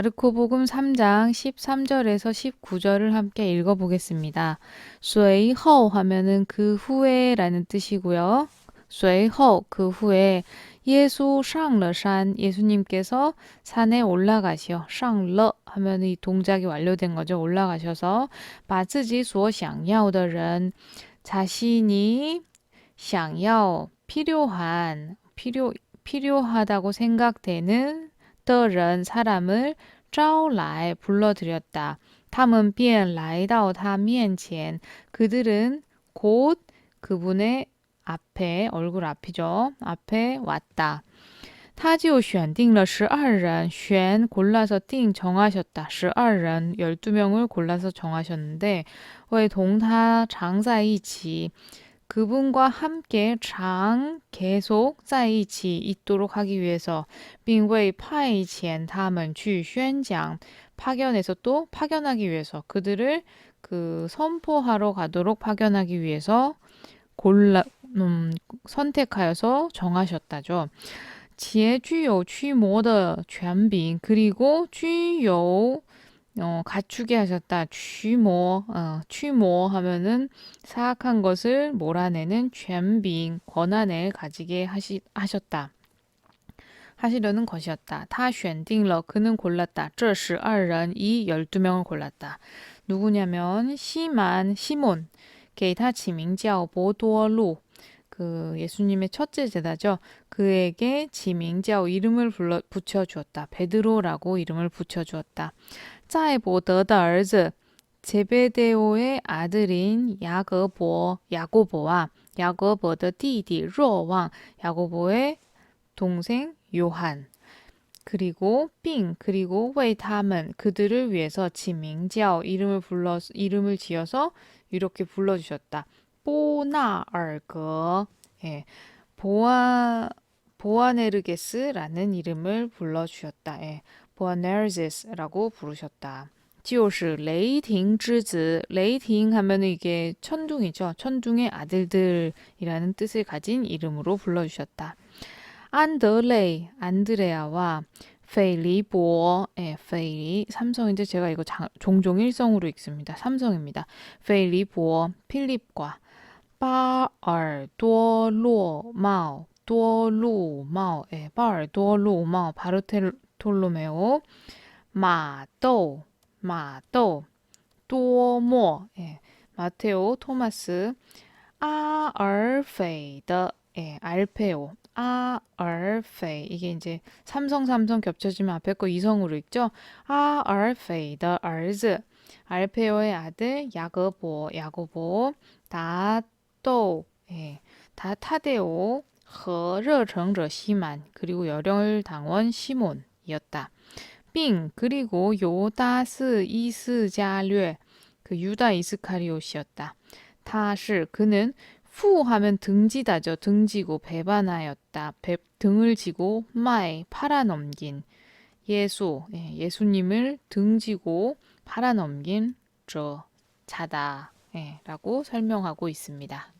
마르코복음 3장 13절에서 19절을 함께 읽어보겠습니다. 随后 하면은 그 후에라는 뜻이고요. 随后그 후에 예수 上了山 예수님께서 산에 올라가시어 上了 하면 이 동작이 완료된 거죠. 올라가셔서 把自己所想要的人 자신이 想要 필요한 필요 필요하다고 생각되는 的人 사람을 招来 불러들였다. 他们便来到他面前 그들은 곧 그분의 앞에 얼굴 앞이죠. 앞에 왔다. 他就选定了十二人, 选 골라서 定 정하셨다. 十二人 12명을 골라서 정하셨는데 为同他常在一起 그분과 함께 장 계속 在一起 있도록 하기 위해서 并为派遣他们去宣讲 파견해서 또 파견하기 위해서 그들을 그 선포하러 가도록 파견하기 위해서 골라 음, 선택하여서 정하셨다죠. 且具有驱魔的权柄 그리고 具有 어, 갖추게 하셨다. 취모, 어, 취모 하면은 사악한 것을 몰아내는权柄, 권한을 가지게 하시, 하셨다. 하시려는 것이었다. 다 选定了 그는 골랐다. 这十二人, 이 12명을 골랐다. 누구냐면 시만 시몬, 给他起名叫伯多禄. 그 예수님의 첫째 제자죠. 그에게 지명자 이름을 불러 붙여 주었다. 베드로라고 이름을 붙여 주었다. 사자의보더의 아즈 제베데오의 아들인 야거보 야고보와 야고보의 弟弟 로왕 야고보의 동생 요한 그리고 빙 그리고 웨이타먼 그들을 위해서 지명지어 이름을 불러 이름을 지어서 이렇게 불러 주셨다. 보나얼거 예. 보아 보아네르게스라는 이름을 불러 주셨다. 예. 보아네르제스라고 부르셨다. 就是雷霆之子, 레이팅 하면 이게 천둥이죠. 천둥의 아들들이라는 뜻을 가진 이름으로 불러주셨다. 안드레이, 안드레아와 페리보, 예, 페리, 삼성인데 제가 이거 장, 종종 일성으로 읽습니다. 삼성입니다. 페리보, 필립과 巴尔多洛茂多路茂诶巴尔多路茂 바르 톨로메오 마도 마도 또모 예, 마테오 토마스 아얼페이더 예, 알페오 아얼페이 이게 이제 삼성 삼성 겹쳐지면 앞에 거 이성으로 읽죠 아얼페이더 알즈 알페오의 아들 야거보 야고보 다 또, 예, 다 타데오, 和热诚者 시만, 그리고 열혈 당원 시몬 이었다. 빙, 그리고 요다스 이스 자略, 그 유다 이스카리옷이었다. 다시 그는 후 하면 등지다죠. 등지고 배반하였다. 배, 등을 지고 마이 팔아넘긴 예수, 예, 예수님을 등지고 팔아넘긴 저 자다. 예, 라고 설명하고 있습니다.